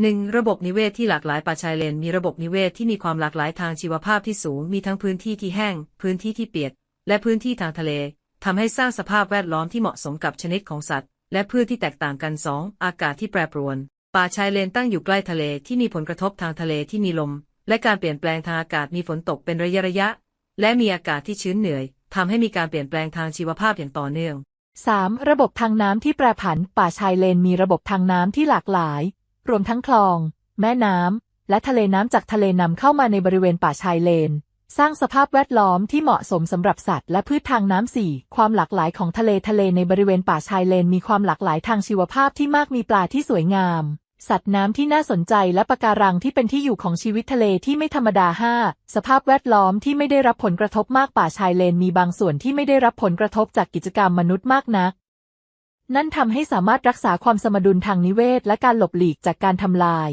1. ระบบนิเวศที่หลากหลายป่าชายเลน มีระบบนิเวศที่มีความหลากหลายทางชีวภาพที่สูง มีทั้งพื้นที่ที่แห้ง พื้นที่ที่เปียก และพื้นที่ทางทะเลทำให้สร้างสภาพแวดล้อมที่เหมาะสมกับชนิดของสัตว์ และพืชที่แตกต่างกัน 2. อากาศที่แปรปรวน ป่าชายเลนตั้งอยู่ใกล้ทะเลที่มีผลกระทบทางทะเลที่มีลม และการเปลี่ยนแปลงทางอากาศมีฝนตกเป็นระยะระยะ และมีอากาศที่ชื้นเหนื่อยทำให้มีการเปลี่ยนแปลงทางชีวภาพอย่างต่อเนื่อง 3. ระบบทางน้ำที่แปรผัน ป่าชายเลนมีระบบทางน้ำที่หลากหลาย รวมทั้งคลอง แม่น้ำ และทะเลน้ำจากทะเลนำเข้ามาในบริเวณป่าชายเลน สร้างสภาพแวดล้อมที่เหมาะสมสำหรับสัตว์และพืชทางน้ำสี่ความหลากหลายของทะเลทะเลในบริเวณป่าชายเลน มีความหลากหลายทางชีวภาพที่มากมีปลาที่สวยงาม สัตว์น้ำที่น่าสนใจและปะการังที่เป็นที่อยู่ของชีวิตทะเลที่ไม่ธรรมดา 5. สภาพแวดล้อมที่ไม่ได้รับผลกระทบมากป่าชายเลน มีบางส่วนที่ไม่ได้รับผลกระทบจากกิจกรรมมนุษย์มากนัก นั่นทำให้สามารถรักษาความสมดุลทางนิเวศและการหลบหลีกจากการทำลาย